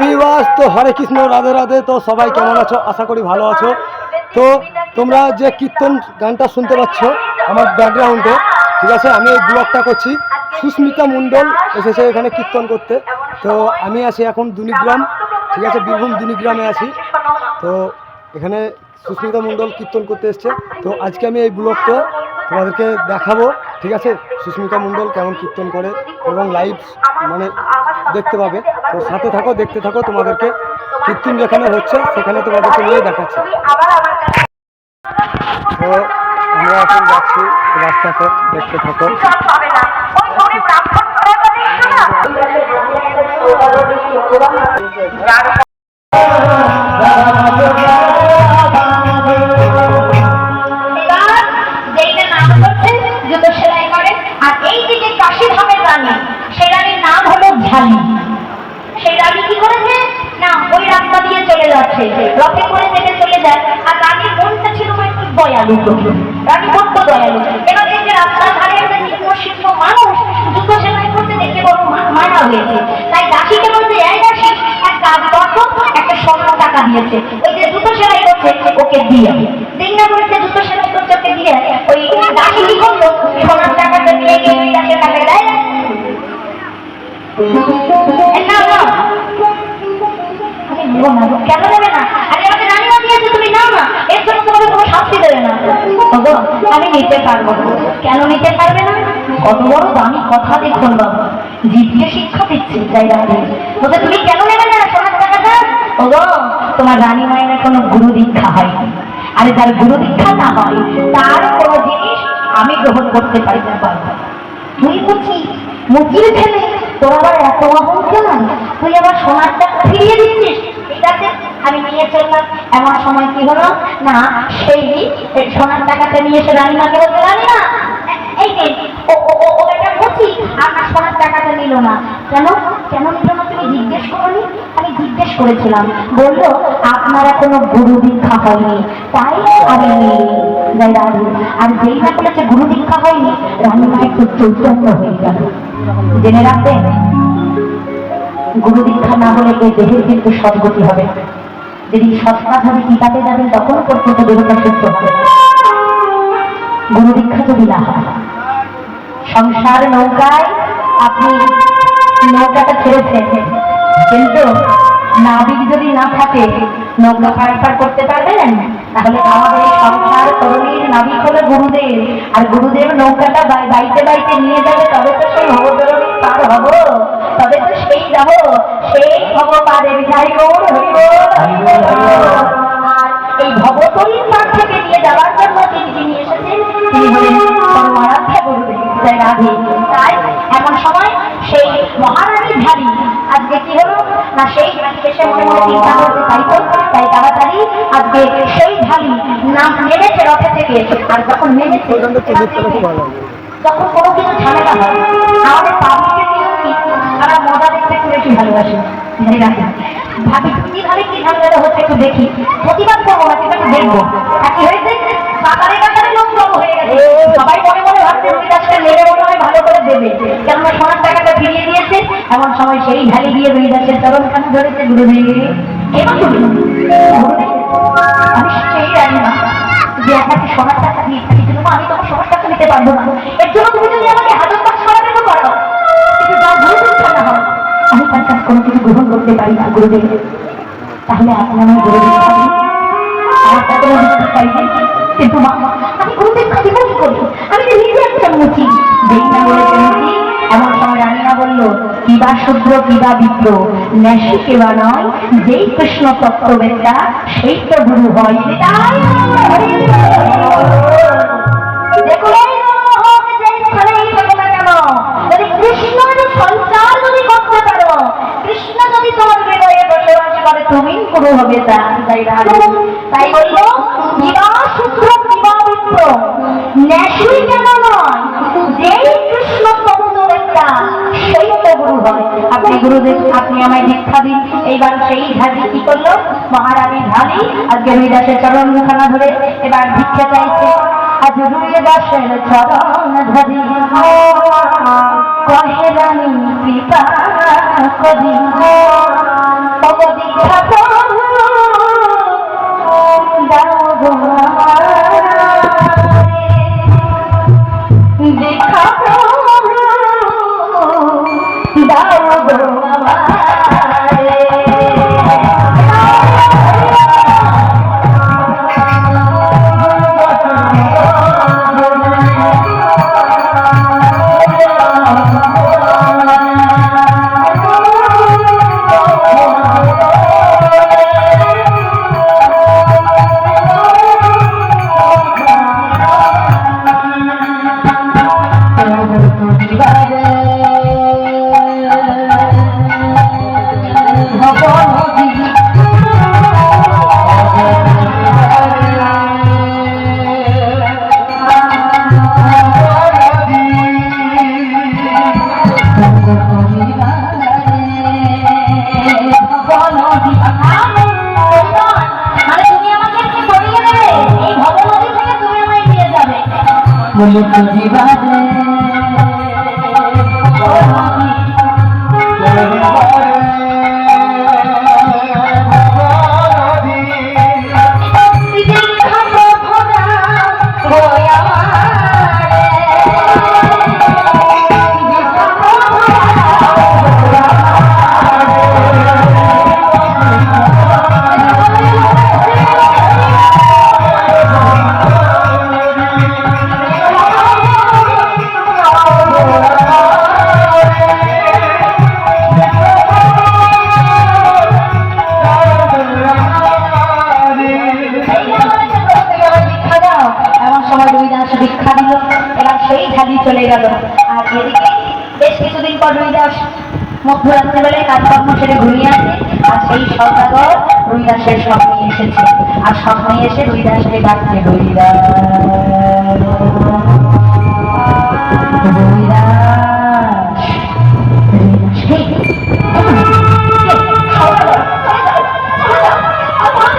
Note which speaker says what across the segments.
Speaker 1: Viewers তো হরে কৃষ্ণ, রাধে রাধে। তো সবাই কেমন আছো? আশা করি ভালো আছো। তো তোমরা যে কীর্তন গানটা শুনতে পাচ্ছ আমার ব্যাকগ্রাউন্ডে ঠিক আছে? আমি এই ব্লগটা করছি। সুস্মিতা মণ্ডল এসেছে এখানে কীর্তন করতে। তো আমি আছি এখন দুনিগ্রাম, ঠিক আছে? বীরভূম দুনিগ্রামে আছি। তো এখানে সুস্মিতা মণ্ডল কীর্তন করতে এসছে। তো আজকে আমি এই ব্লগটা তোমাদেরকে দেখাবো, ঠিক আছে? সুস্মিতা মণ্ডল কেমন কীর্তন করে এবং লাইভ মানে দেখতে পাবে। তো সাথে থাকো, দেখতে থাকো তোমাদেরকে। কীর্তন যেখানে হচ্ছে, সেখানে তোমাদেরকে নিয়ে দেখাচ্ছি। তো আমরা এখন যাচ্ছি রাস্তাতে, দেখতে থাকো।
Speaker 2: জুতো সেলাই দিয়ে ওই টাকাটা ওই। না কেন নেবে না আরে আমাকে রানীমা দিয়েছে তুমি নাও না এর জন্য তোমাকে কোনো শাস্তি দেবে না আমি নিতে পারব কেন নিতে পারবে না? কত বড় দামি কথা দেখুন বাবা। জীবকে শিক্ষা দিচ্ছে, তাই রানী বলছে, তুমি কেন নেবে না? সোনার টাকাটা ওগো, তোমার রানী মায়ের কোনো গুরু দীক্ষা হয়নি। আরে যার গুরু দীক্ষা না হয়, তার কোনো জিনিস আমি গ্রহণ করতে পারি না পারব তুই বুঝি মুচিয়ে ফেলে তোর আবার এত অহংকার? তুই আবার সোনার টাকা ফিরিয়ে দিচ্ছিস? ঠিক আছে? আমি নিয়ে চললাম এমন সময় কি হলো? না, সেই সোনার টাকাটা নিয়ে এসে রানীমাকে বলতে রানীমা, এই টাকাটা নিল না। কেন? কেন নিল না জিজ্ঞেস করনি? আমি জিজ্ঞেস করেছিলাম। বলল, আপনারা কোনো গুরু দীক্ষা হয়নি। তাই আমি যাই আর যেই না বলেছে গুরু দীক্ষা হয়নি, রানীমা একটু চৈতন্য হয়ে গেল। জেনে রাখবেন, গুরু দীক্ষা না হলে এই দেহের কিন্তু সদ্গতি হবে। যদি সৎকাভাবে টিকাতে যাবেন তখন পর্যন্ত গরুটা সুস্থ হবে। গুরু দীক্ষা যদি না হয়। সংসার নৌকায় আপনি নৌকাটা ছেড়েছেন, কিন্তু নাবিক যদি না থাকে নৌকা পার পার করতে পারবেন? তাহলে আমাদের সংসার তরুণীর নাবিক হলো গুরুদেব। আর গুরুদেব নৌকাটা বাইতে বাইতে নিয়ে যাবে, তবে তো সেই ভবতরণী পার হব। তবে তো সেই যাব। সেই ভব পারের যাই গৌর হরিব এই ভবতরীর পার থেকে নিয়ে যাওয়ার জন্য তিনি যিনি এসেছেন, তিনি হলেন পরমারাধ্যা গুরুদেব তাই এমন সময় সেই মহারানী ঝাড়ি আজকে কি হলো? না সেই চিন্তা করতে পারিত তাই তাড়াতাড়ি আজকে সেই ঝাড়ি নাম নেমেছে রথে থেকে। আর যখন নেমেছে
Speaker 1: ওখানটা তো দেখতে খুব ভালো লাগে
Speaker 2: যখন কোনো কিছু ঝামেলা হয় আমাদের পাবলিকের নিয়ম কি আমরা মজা দেখতে একটু বেশি ভালোবাসি। ভাবি, কীভাবে কি ঝামেলা হচ্ছে একটু দেখি। প্রতিবাদ করব না কিন্তু একটু দেখব। আর কি হয়েছে কাতারে কাতারে লোক হয়ে গেছে। সবাই মনে মনে ভাবছে রুইদাসকে নেড়ে মনে হয় ভালো করে দেবে। কেননা সোনার টাকাটা ফিরিয়ে দিয়েছে, এমন সময় সেই ঢালি ধরেছে আমি দিয়ে নিতে পারব না। এর জন্য তুমি যদি আমাকে হাজার টাকা কিন্তু আমি গ্রহণ করতে পারি তাহলে কিন্তু আমি গুরুদেব খাবিব কি আমি নিজে একটা মুচি। যেই না বলেছে এমন সময় রানীমা বলল, কিবা শূদ্র কিবা বিপ্র। ন্যাসী কেবা নয়, যেই কৃষ্ণ তত্ত্ববেত্তা সেই তো গুরু হয় তুমি গুরু হবে তাই তাই বলল বিবাহ সূত্র বিবাহ মিত্র ন্যাসুই কেন গুরু হয়। আপনি গুরুদেব, আপনি আমায় দীক্ষা দিন। এইবার সেই ঝাঁজি কি করল? মহারানী ঝালি আজকে হরিদাসের চরণ মুখানা ধরে এবার ভিক্ষা চাইছে। আজ হরিদাসের চরণ ধরি কহে রানী, কৃপা করি। দীক্ষা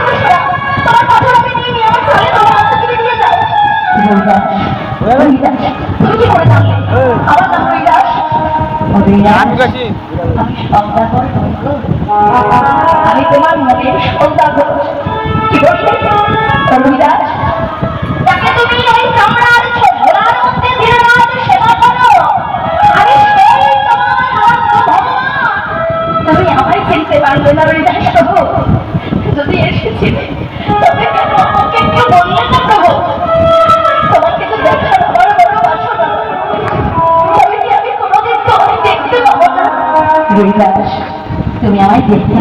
Speaker 2: জিনিস না। তোমার কথা আমি নিয়ে নিয়ে আমার চলে যাও, আমার থেকে নিয়ে যাও। রুই দাস, রুই দাস, তুমি কি করে জানলে? আমার নাম রুই দাস। আমি তোমার মনের সৌদাগর কি বললে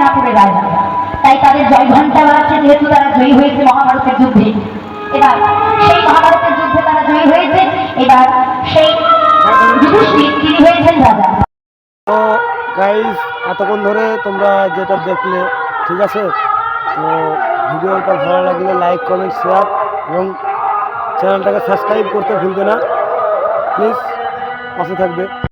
Speaker 2: হস্তিনাপুরের রাজা তাই তাদের জয় ঘণ্টা বাড়ছে যেহেতু তারা জয়ী হয়েছে মহাভারতের যুদ্ধে। এবার সেই মহাভারতের যুদ্ধে তারা জয়ী হয়েছে, এবার সেই যুধিষ্ঠির তিনি হয়েছেন রাজা।
Speaker 1: তো এতক্ষণ ধরে তোমরা যেটা দেখলে, ঠিক আছে? তো ভিডিওটা ভালো লাগলে লাইক কমেন্ট শেয়ার এবং চ্যানেলটাকে সাবস্ক্রাইব করতে ভুলবে না। প্লিজ পাশে থাকবে।